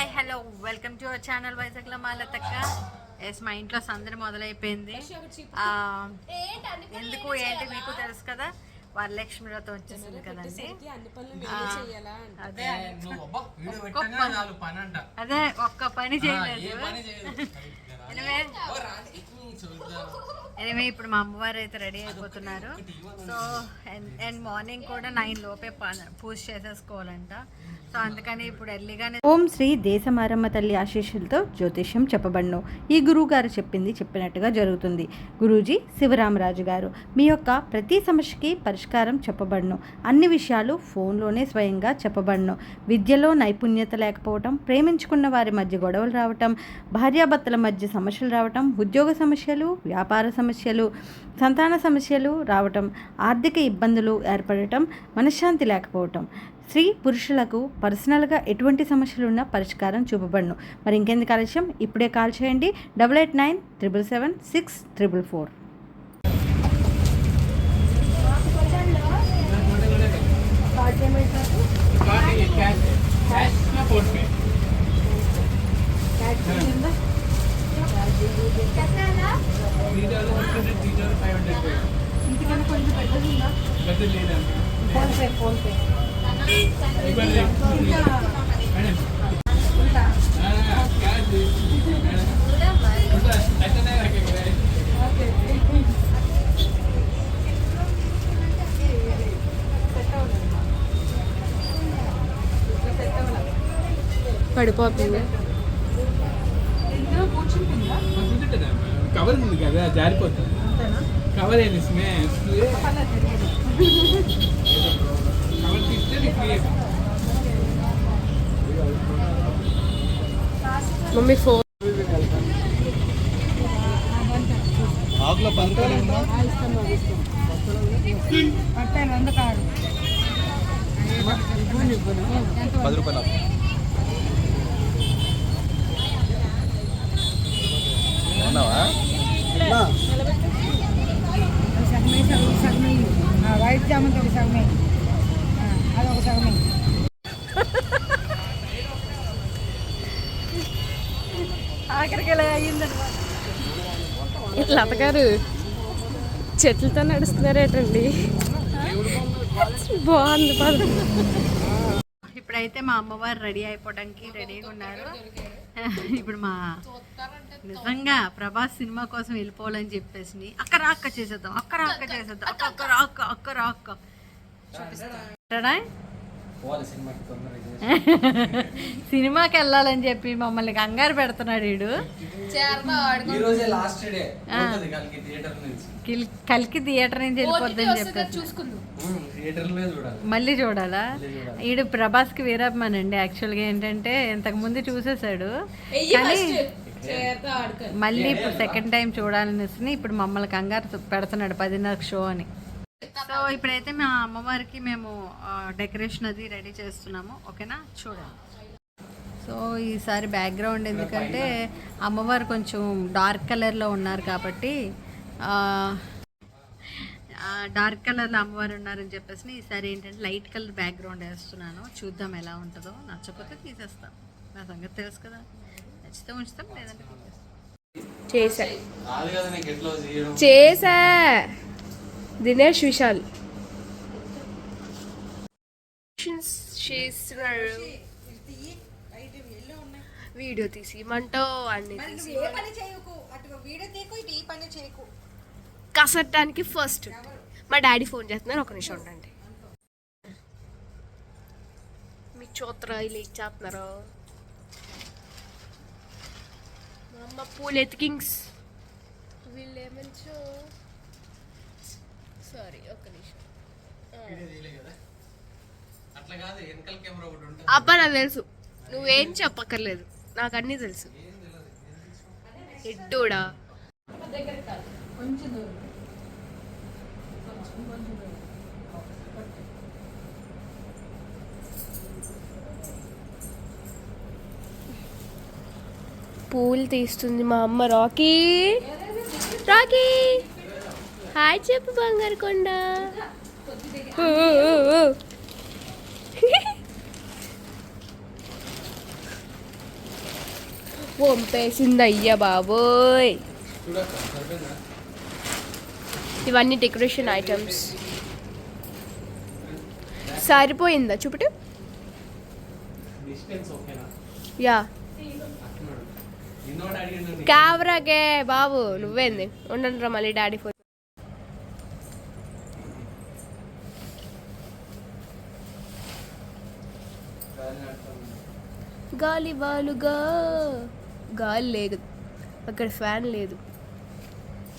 Hi hello. Welcome to our channel వైజాగ్లో మా లతక్క yes మా ఇంట్లో సందడి మొదలైపోయింది. ఎందుకు ఏంటి మీకు తెలుసు కదా? వరలక్ష్మి వ్రతం వచ్చేసింది కదండి. అదే. అదే ఒక్క పని చేయలేదు. ఎనివే ఇప్పుడు మా అమ్మవారు అయితే రెడీ అయిపోతున్నారు. సో అండ్ మార్నింగ్ కూడా నైన్ లోపే పూజ చేసేసుకోవాలంట. సో అందుకని ఇప్పుడు ఎర్లీగానే ఓం శ్రీ దేశమారమ్మ తల్లి ఆశీస్సులతో జ్యోతిష్యం చెప్పబడును. ఈ గురువు గారు చెప్పింది చెప్పినట్టుగా జరుగుతుంది. గురూజీ శివరామరాజు గారు మీ యొక్క ప్రతి సమస్యకి పరిష్కారం చెప్పబడును. అన్ని విషయాలు ఫోన్లోనే స్వయంగా చెప్పబడును. విద్యలో నైపుణ్యత లేకపోవటం ప్రేమించుకున్న వారి మధ్య గొడవలు రావటం భార్యాభర్తల మధ్య సమస్యలు రావటం ఉద్యోగ సమస్యలు వ్యాపార సమస్యలు సంతాన సమస్యలు రావటం ఆర్థిక ఇబ్బందులు ఏర్పడటం మనశ్శాంతి లేకపోవటం. స్త్రీ పురుషులకు పర్సనల్గా ఎటువంటి సమస్యలున్నా పరిష్కారం చూపబడును. మరి ఇంకెందుకు ఆలస్యం? ఇప్పుడే కాల్ చేయండి. Double eight nine triple seven six triple four. Cash cash PhonePe. Cash PhonePe PhonePe పడిపోతుంది. కవర్ ఉంది కదా జారిపోతుంది. కవర్ ఏంది స్మే కవర్ తీస్తే మమ్మీ ఫోన్. ఆకులో పది రూపాయలు ఉందా పది రూపాయలు. ఉన్నావా? వైట్ జామున్ ఒక సగమే అదొక సగమే ఆఖరికి ఇలా అయ్యిందనమాట లత గారు చెట్లతో నడుస్తున్నారేటండి. బాగుంది పదం ఇప్పుడైతే మా అమ్మవారు రెడీ అయిపోవడానికి రెడీగా ఉన్నారు. ఇప్పుడు మా నిజంగా ప్రభాస్ సినిమా కోసం వెళ్ళిపోవాలని చెప్పేసి అక్క రాక్క చేసేద్దాం అక్క రాక్క చేసేద్దాం అక్క అక్క రాక్క అక్క రాక్క. చూపిస్తాడా సినిమాకి వెళ్ళాలని చెప్పి మమ్మల్ని కంగారు పెడుతున్నాడు వీడు. ఈ రోజే లాస్ట్ డే పోతుంది కలిగి థియేటర్ నుంచి. కిల్- కలికి థియేటర్ నుంచి వెళ్ళిపోద్దని చూడాలి. మళ్ళీ చూడాలా? ఈడు ప్రభాస్కి వీరాభిమాన్ అండి యాక్చువల్గా ఏంటంటే ఇంతకు ముందు చూసేసాడు కానీ మళ్ళీ ఇప్పుడు సెకండ్ టైం చూడాలనేసి ఇప్పుడు మమ్మల్ని కంగారు పెడుతున్నాడు పదిన్నర షో అని. సో ఇప్పుడైతే మా అమ్మవారికి మేము డెకరేషన్ అది రెడీ చేస్తున్నాము. ఓకేనా? చూడండి సో ఈసారి బ్యాక్గ్రౌండ్ ఎందుకంటే అమ్మవారు కొంచెం డార్క్ కలర్లో ఉన్నారు కాబట్టి డార్క్ కలర్లో అమ్మవారు ఉన్నారని చెప్పేసి ఈసారి ఏంటంటే లైట్ కలర్ బ్యాక్గ్రౌండ్ వేస్తున్నాను. చూద్దాం ఎలా ఉంటుందో. నచ్చకపోతే తీసేస్తాం. నా సంగతి తెలుసు కదా. నచ్చితే ఉంచుతాం లేదంటే చేయడం? చేసా. దినేష్ విశాల్. చేస్తున్నారు. వీడియో తీసి మంటో అన్ని తీసి. కసట్టడానికి ఫస్ట్ మా డాడీ ఫోన్ చేస్తున్నారు ఒక నిమిషం ఉండండి. మీ చోత్ర ఇలా ఇచ్చేస్తున్నారు మా అమ్మ పూలు ఎతికింగ్స్ వీళ్ళు ఏమంచో సారీ ఒక్క నిమిషం అట్లా కాదు వెనకాల కెమెరా ఒకటి ఉంటుంది. అబ్బా నాకు తెలుసు. నువ్వేం చెప్పక్కర్లేదు. నాకు అన్నీ తెలుసు. ఎడ్డోడా పూలు తీస్తుంది మా అమ్మ రాకీ. రాకీ. హాయ్ చెప్పు బంగారు కొండ. పంపేసింది అయ్యా బాబోయ్. ఇవన్నీ డెకరేషన్ ఐటమ్స్. సరిపోయిందా చూపటు? యా. అట్లున్నాడు కెమెరాకే బాబు నువ్వేంది? ఉండండి రా మళ్ళీ డాడీ ఫోన్. గాలి వాలుగా గాలి లేదు. అక్కడ ఫ్యాన్ లేదు.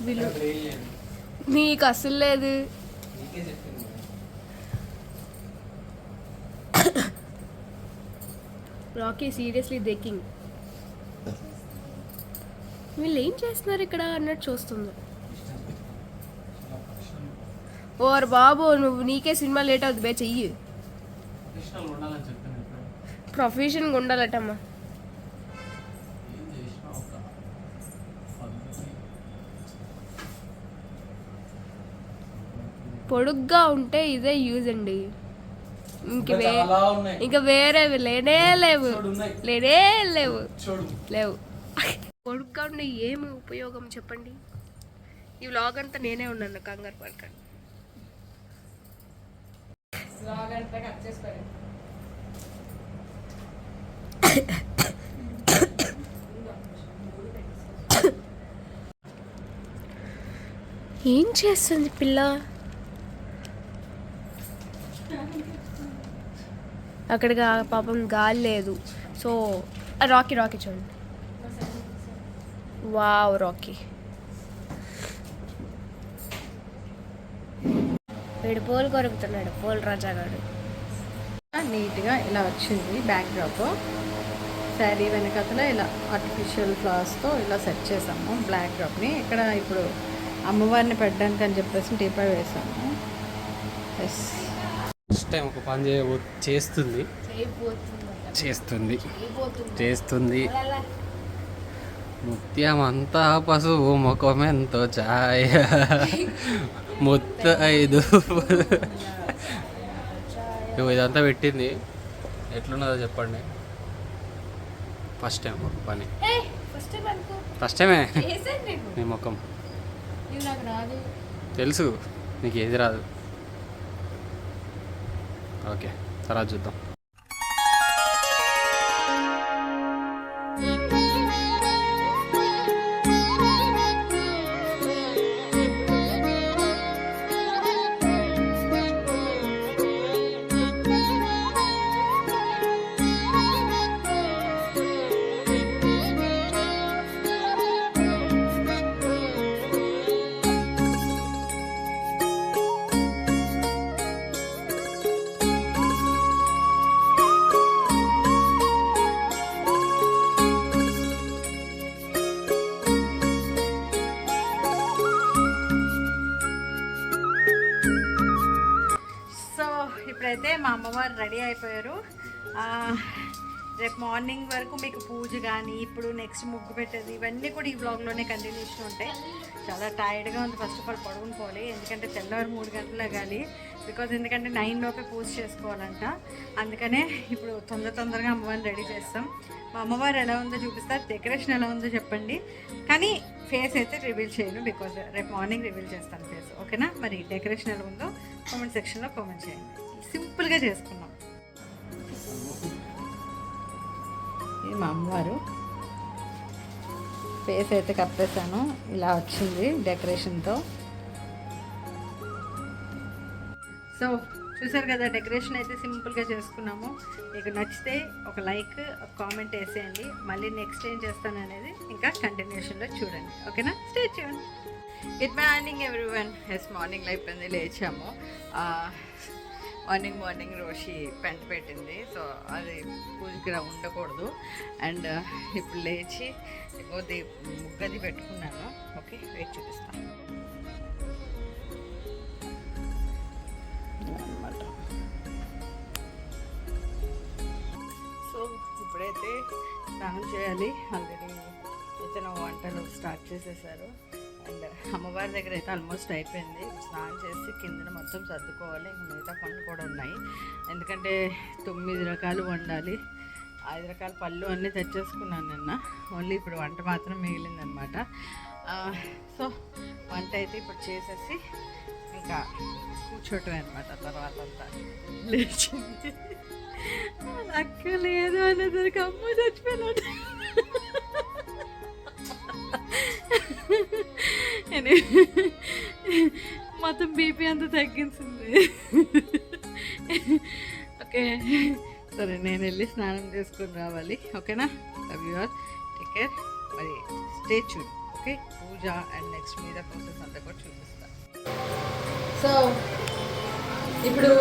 వీళ్ళు నీకు అసలు లేదు. రాకీ సీరియస్లీ దేకింగ్ వీళ్ళు ఏం చేస్తున్నారు ఇక్కడ అన్నట్టు చూస్తుంది. ఓర్ బాబు నువ్వు నీకే సినిమా లేట్ అవుతుంది బే చెయ్యి. ప్రొఫెషన్గా ఉండాలటమ్మా ఏం చేసినా ఒక పద్ధతి పొడుగ్గా ఉంటే ఇదే యూజ్ అండి. ఇంక ఇంకా వే ఇంకా వేరే లేనే లేవు. లేనే లేవు. లేవు. పొడుగ్గా ఉండే ఏమి ఉపయోగం చెప్పండి. ఈ వ్లాగ్ అంతా నేనే ఉన్నాను కంగారు పడకండి. ఏం చేస్తుంది పిల్ల? అక్కడికి పాపం గాలి లేదు. సో రాకీ రాకీ చూడండి. Wow Rocky. వీడు పోలు కొరుకుతున్నాడు పోల్ రాజాగాడు. నీట్గా ఇలా వచ్చింది బ్యాక్ డ్రాప్ శారీ వెనకతలో ఇలా ఆర్టిఫిషియల్ ఫ్లవర్స్తో ఇలా సెట్ చేసాము బ్లాక్ డ్రాప్ని ఇక్కడ ఇప్పుడు అమ్మవారిని పెట్టడానికి అని చెప్పేసి టీపై వేసాము. ఎస్ ఫస్ట్ టైం ఒక పని చేయబో చేస్తుంది. చేస్తుంది. చేస్తుంది. ముత్యం అంతా పసుపు ముఖమెంతో ఛాయ. ముత్త ఐదు. ఇదంతా పెట్టింది. ఎట్లున్నదో చెప్పండి. ఫస్ట్ టైం ఒక పని. ఫస్ట్ టైమే? నీ ముఖం. తెలుసు. నీకు ఏది రాదు. ఓకే తర్వాత చూద్దాం రెడీ అయిపోయారు. రేపు మార్నింగ్ వరకు మీకు పూజ కానీ ఇప్పుడు నెక్స్ట్ ముగ్గు పెట్టేది ఇవన్నీ కూడా ఈ బ్లాగ్లోనే కంటిన్యూషన్ ఉంటాయి. చాలా టైర్డ్గా ఉంది. ఫస్ట్ ఆఫ్ ఆల్ పడుకుని పోవాలి. ఎందుకంటే తెల్లవారు మూడు గంటలు లగాలి బికాజ్ ఎందుకంటే నైన్ లోపే పూజ చేసుకోవాలంట. అందుకనే ఇప్పుడు తొందర తొందరగా అమ్మవారిని రెడీ చేస్తాం. మా అమ్మవారు ఎలా ఉందో చూపిస్తారు. డెకరేషన్ ఎలా ఉందో చెప్పండి. కానీ ఫేస్ అయితే రివీల్ చేయను బికాజ్ రేపు మార్నింగ్ రివీల్ చేస్తాను ఫేస్ ఓకేనా మరి డెకరేషన్ ఎలా ఉందో కామెంట్ సెక్షన్లో కామెంట్ చేయండి. సింపుల్గా చేసుకున్నాం ఇది మా అమ్మవారు. ఫేస్ అయితే కప్పేశాను. ఇలా వచ్చింది డెకరేషన్తో సో చూసారు కదా డెకరేషన్ అయితే సింపుల్గా చేసుకున్నాము. మీకు నచ్చితే ఒక లైక్ ఒక కామెంట్ వేసేయండి. మళ్ళీ నెక్స్ట్ ఏం చేస్తాను అనేది ఇంకా కంటిన్యూషన్లో చూడండి. ఓకేనా? స్టే చూడండి గుడ్ మార్నింగ్ ఎవ్రీ వన్ ఎస్ మార్నింగ్ అయిపోయింది లేచాము మార్నింగ్ మార్నింగ్ రోషి పెంట పెట్టింది. సో అది పూజకి ఉండకూడదు. అండ్ uh, ఇప్పుడు లేచి ఇగోది ముగ్గది పెట్టుకున్నాను. ఓకే వెయిట్ చూపిస్తాను. అనమాట సో ఇప్పుడైతే స్నానం చేయాలి. ఆల్రెడీ ఇతను వంటలు స్టార్ట్ చేసేసారు. అండ్ అమ్మవారి దగ్గర అయితే ఆల్మోస్ట్ అయిపోయింది. స్నానం చేసి కిందన మొత్తం సర్దుకోవాలి. ఇంకా మిగతా పనులు కూడా ఉన్నాయి. ఎందుకంటే తొమ్మిది రకాలు వండాలి. ఐదు రకాల పళ్ళు అన్నీ తెచ్చేసుకున్నాను నిన్న. ఓన్లీ ఇప్పుడు వంట మాత్రం మిగిలిందనమాట. సో వంట అయితే ఇప్పుడు చేసేసి ఇంకా కూర్చోటం అనమాట తర్వాత అంతా లేచింది. అక్క లేదు అనేసరికి అమ్మ చచ్చిపోయినాడు మొత్తం బీపీ అంతా తగ్గించింది. ఓకే. సరే నేను వెళ్ళి స్నానం చేసుకొని రావాలి. ఓకేనా? Love you all take care మరి స్టే చూడు ఓకే పూజ అండ్ నెక్స్ట్ మీద ప్రాసెస్ అంతా కూడా చూపిస్తాను సో ఇప్పుడు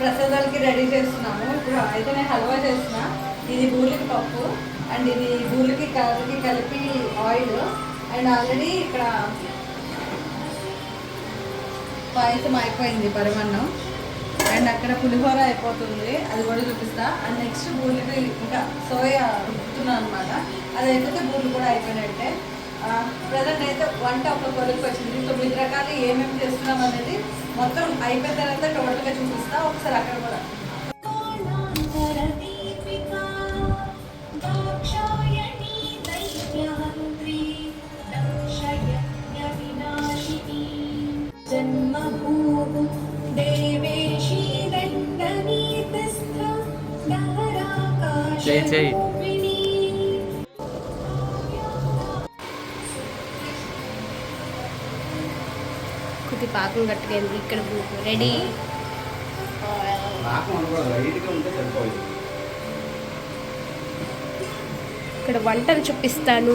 ప్రసాదాలకి రెడీ చేస్తున్నాము. ఇప్పుడు అయితే నేను హల్వా చేసిన ఇది బూలికి పప్పు అండ్ ఇది బూలికి కలర్కి కలిపి ఆయిల్ అండ్ ఆల్రెడీ ఇక్కడ పాయసం అయిపోయింది పరిమాణం అండ్ అక్కడ పులిహోర అయిపోతుంది. అది కూడా చూపిస్తా. అండ్ నెక్స్ట్ బూలికి ఇంకా సోయా రుక్కుతున్నాను అనమాట అది అయిపోతే బూలు కూడా అయిపోయినట్టే. ప్రజెంట్ అయితే వంట ఒక కొలికి వచ్చింది. తొమ్మిది రకాలు ఏమేమి చేస్తున్నాం అనేది మొత్తం అయిపోయిన తర్వాత టోటల్గా చూపిస్తా. ఒకసారి అక్కడ కూడా. చేయి. కొద్ది పాకం కట్టుకుంది ఇక్కడ రెడీ ఇక్కడ వంటలు చూపిస్తాను.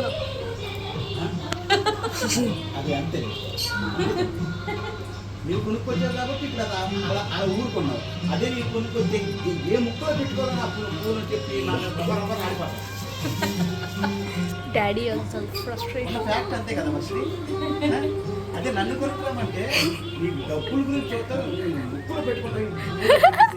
రెండు వందలు అది అంతే మీరు కొనుక్కొచ్చారు కాబట్టి ఇక్కడ ఆ అలా ఊరుకున్నారు అదే మీరు కొనుక్కొచ్చే ఏ ముక్కలో పెట్టుకోవాలని ఆ పూలు చెప్పి నాకు డాడీ ఆల్సో ఫ్రస్ట్రేట్ ఫ్యాక్ట్ అంతే కదా మరి అదే నన్ను కొనుక్కోమంటే నీకు డబ్బుల గురించి చెప్తారు ముక్కులో పెట్టుకుంటారు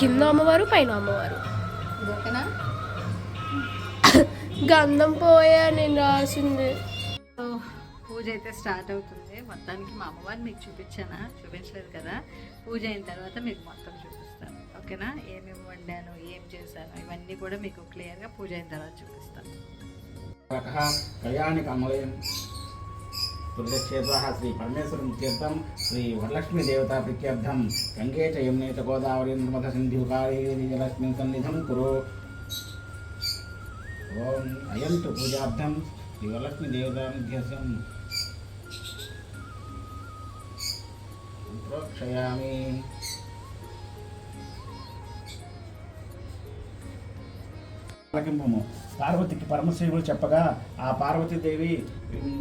కింద అమ్మవారు పైన అమ్మవారు. గంధం పోయా నేను రాసింది. పూజ అయితే స్టార్ట్ అవుతుంది. మొత్తానికి మా అమ్మవారిని మీకు చూపించానా? చూపించలేదు కదా? పూజ అయిన తర్వాత మీకు మొత్తం చూపిస్తాను. ఓకేనా? ఏమేమి వండాను ఏం చేశాను ఇవన్నీ కూడా మీకు క్లియర్గా పూజ అయిన తర్వాత చూపిస్తాను. కురుక్షేత్ర శ్రీ పరమేశ్వరం తీర్థం శ్రీ వరలక్ష్మీ దేవత ప్రత్యర్థం గంగే చ యమునే చ గోదావరి నర్మద సింధు కాళీ సన్నిధం కురు. ఓం అయం తు పూజార్థం శ్రీ వరలక్ష్మీ దేవతా నిధ్యసం. ప్రోక్షయామి ఆలకింపము పార్వతికి పరమశివుడు చెప్పగా ఆ పార్వతీదేవి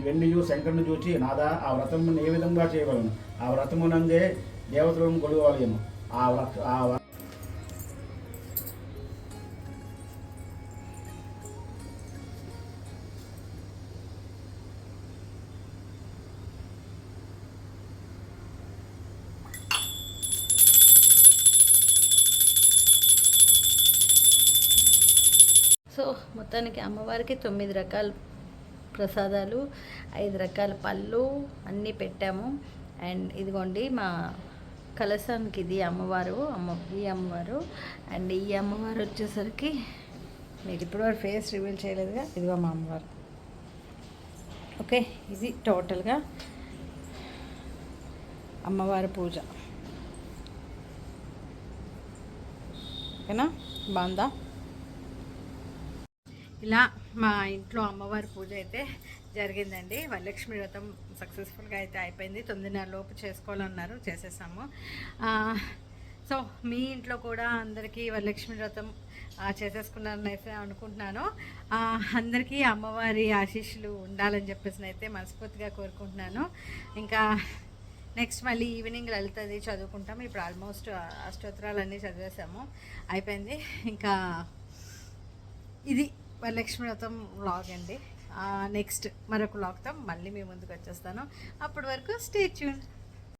వెండియు శంకరుని చూచి నాదా ఆ వ్రతమును ఏ విధంగా చేయగలను? ఆ వ్రతమునందే దేవతలను కొలువాలయము ఆ వ్రత ఆ మొత్తానికి అమ్మవారికి తొమ్మిది రకాల ప్రసాదాలు ఐదు రకాల పళ్ళు అన్నీ పెట్టాము. అండ్ ఇదిగోండి మా కలశానికి ఇది అమ్మవారు అమ్మ ఈ అమ్మవారు. అండ్ ఈ అమ్మవారు వచ్చేసరికి మీకు ఇప్పటివరకు ఫేస్ రివీల్ చేయలేదుగా ఇదిగో మా అమ్మవారు. ఓకే ఇది టోటల్గా అమ్మవారి పూజ. ఓకేనా? బాగుందా? ఇలా మా ఇంట్లో అమ్మవారి పూజ అయితే జరిగిందండి. వరలక్ష్మి వ్రతం సక్సెస్ఫుల్గా అయితే అయిపోయింది. తొమ్మిదిన్నర లోపు చేసుకోవాలన్నారు చేసేసాము. సో మీ ఇంట్లో కూడా అందరికీ వరలక్ష్మి వ్రతం చేసేసుకున్నారని అయితే అనుకుంటున్నాను. అందరికీ అమ్మవారి ఆశీస్సులు ఉండాలని చెప్పేసి అయితే మనస్ఫూర్తిగా కోరుకుంటున్నాను. ఇంకా నెక్స్ట్ మళ్ళీ ఈవినింగ్ లలితది చదువుకుంటాం ఇప్పుడు ఆల్మోస్ట్ అష్టోత్తరాలన్నీ చదివేసాము. అయిపోయింది. ఇంకా ఇది వరలక్ష్మి వ్రతం వ్లాగ్ అండి. నెక్స్ట్ మరొక వ్లాగ్తో మళ్ళీ మీ ముందుకు వచ్చేస్తాను. అప్పటి వరకు స్టే ట్యూన్